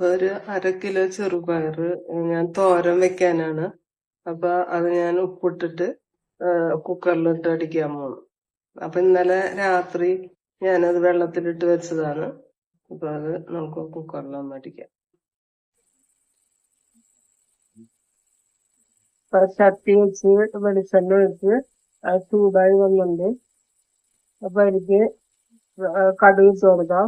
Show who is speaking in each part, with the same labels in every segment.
Speaker 1: ഒരു അര കിലോ ചെറുപയർ ഞാൻ തോരൻ വെക്കാനാണ്. അപ്പൊ അത് ഞാൻ ഉപ്പിട്ടിട്ട് കുക്കറിലിട്ട് അടിക്കാൻ പോണു. അപ്പൊ ഇന്നലെ രാത്രി ഞാനത് വെള്ളത്തിലിട്ട് വെച്ചതാണ്. അപ്പൊ അത് നമുക്ക് കുക്കറിലൊന്ന് അടിക്കാം. ചട്ടി വെച്ച് വെളിച്ചെണ്ണ ഒഴിച്ച് അത് ചൂടായി വന്നിട്ടുണ്ട്. അപ്പൊ എനിക്ക് കടുക് ഇട്ട്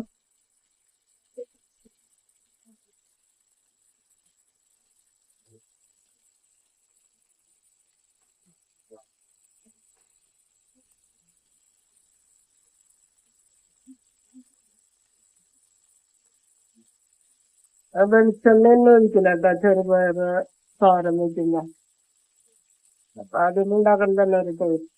Speaker 1: കൊടുക്കാം വെളിച്ചെണ്ണ തന്നെ ഒഴിക്കില്ല കേട്ടോ ചെറുപയർ തോരൻ വെക്കില്ല അപ്പൊ അതിലുണ്ടാക്കാൻ തന്നെ ഒരു ടേസ്റ്റ്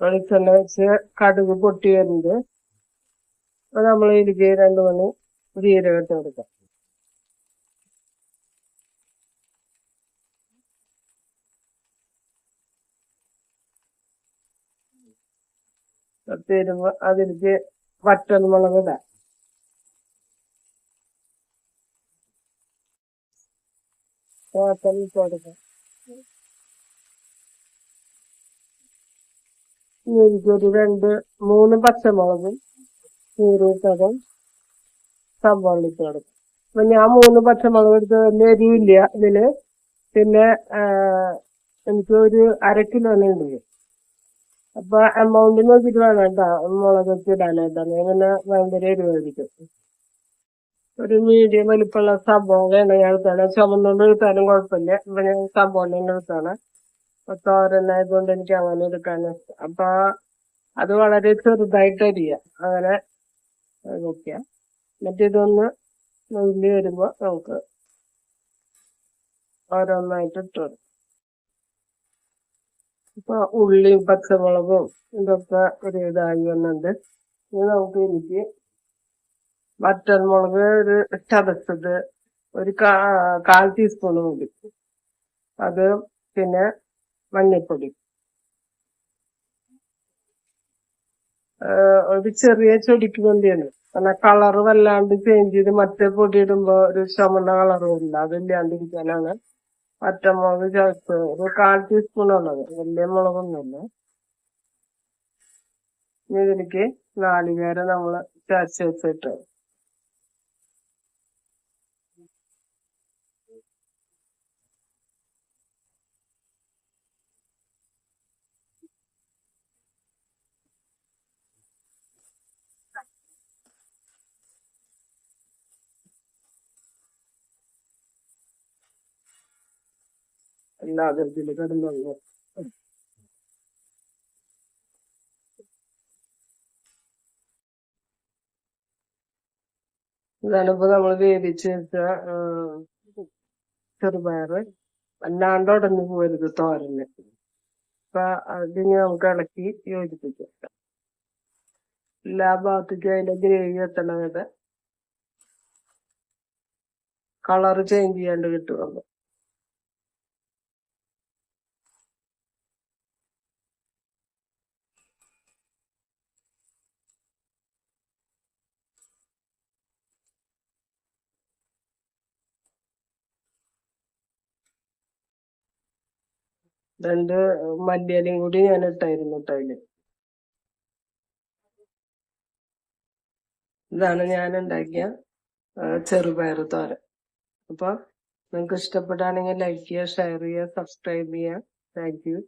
Speaker 1: വെളിച്ചെണ്ണ വെച്ച് കടുക് പൊട്ടി വരുന്നുണ്ട് അപ്പൊ നമ്മൾ ഇതിലേക്ക് രണ്ടു മണി ജീരകം ഇട്ട് കൊടുക്കാം തരുമ്പോ അതിലേക്ക് വറ്റൽമുളക് ഇടാം. ഇട്ട് കൊടുക്കാം. എനിക്കൊരു രണ്ട് മൂന്ന് പച്ചമുളകും കീറിയിട്ടതും സവാള ഇട്ട് കൊടുക്കും അപ്പൊ ഞാൻ മൂന്ന് പച്ചമുളക് എടുത്ത് വലിയ എരിവില്ല ഇതിൽ. പിന്നെ എനിക്ക് ഒരു അര കിലോനെ ഉണ്ട് അപ്പൊ എമൗണ്ട് നോക്കിട്ട് വേണം കേട്ടോ. മുളകൊക്കെ ഇടാനായിട്ട്. അങ്ങനെ ഭയങ്കര എരിവായിരിക്കും. ഒരു മീഡിയം വലിപ്പമുള്ള സബോളയാണ് ഞാൻ എടുത്താണ് ചുമന്നുകൊണ്ട് എടുത്താലും കുഴപ്പമില്ല. ഇപ്പൊ ഞാൻ സബോള എടുത്താണ്. തോരനായതുകൊണ്ട് എനിക്ക് അങ്ങനെ എടുക്കാൻ അപ്പൊ അത് വളരെ ചെറുതായിട്ട് അരിയ. അങ്ങനെ വെക്കുക മറ്റേതൊന്ന് നെല്ല് വരുമ്പോ നമുക്ക് ഓരോന്നായിട്ട് ഇട്ട് കൊടുക്കും. ഇപ്പൊ ഉള്ളിയും പച്ചമുളകും ഇതൊക്കെ ഒരു ഇതായി വന്നിട്ടുണ്ട്. ഇനി നമുക്ക് എനിക്ക് വറ്റൻമുളക് ഒരു ചതച്ചത് ഒരു കാൽ ടീസ്പൂൺ മതി. അത് പിന്നെ മഞ്ഞൾപ്പൊടി ഒരു ചെറിയ ചെടിക്ക് വേണ്ടിയാണ്. കാരണം കളർ വല്ലാണ്ട് ചേഞ്ച് ചെയ്ത് മറ്റേ പൊടി ഇടുമ്പോ ഒരു ചുമന്ന കളർ വരില്ല. അതില്ലാണ്ടിരിക്കാനാണ്. പച്ചമുളക് ചേർത്ത് ഒരു കാൽ ടീസ്പൂൺ ഉള്ളത്. വലിയ മുളകൊന്നുമില്ല. ഇതിലേക്ക് നാളികേരം നമ്മൾ ചേർച്ച വെച്ചിട്ട് എല്ലാ അതിർത്തിയിൽ കിടന്നു ഇതാണിപ്പോ നമ്മൾ വേവിച്ച് വെച്ച ചെറുപയറ് അല്ലാണ്ട് ഉടഞ്ഞു പോരുത് തോരന്. അപ്പൊ അതിന് നമുക്ക് ഇളക്കി യോജിപ്പിക്കാം. എല്ലാ ഭാഗത്തേക്കും അതിന്റെ ഗ്രേവി എത്തണത് കളർ ചേഞ്ച് ചെയ്യാണ്ട് കിട്ടുമല്ലോ രണ്ട് മല്ലിയിലയും കൂടി ഞാൻ ഇട്ടായിരുന്നു കേട്ടോ ഇതാണ് ഞാൻ ഉണ്ടാക്കിയ ചെറുപയർ തോരൻ. അപ്പൊ നിങ്ങൾക്ക് ഇഷ്ടപ്പെട്ടാണെങ്കിൽ ലൈക്ക് ചെയ്യുക ഷെയർ ചെയ്യുക സബ്സ്ക്രൈബ് ചെയ്യുക. Thank you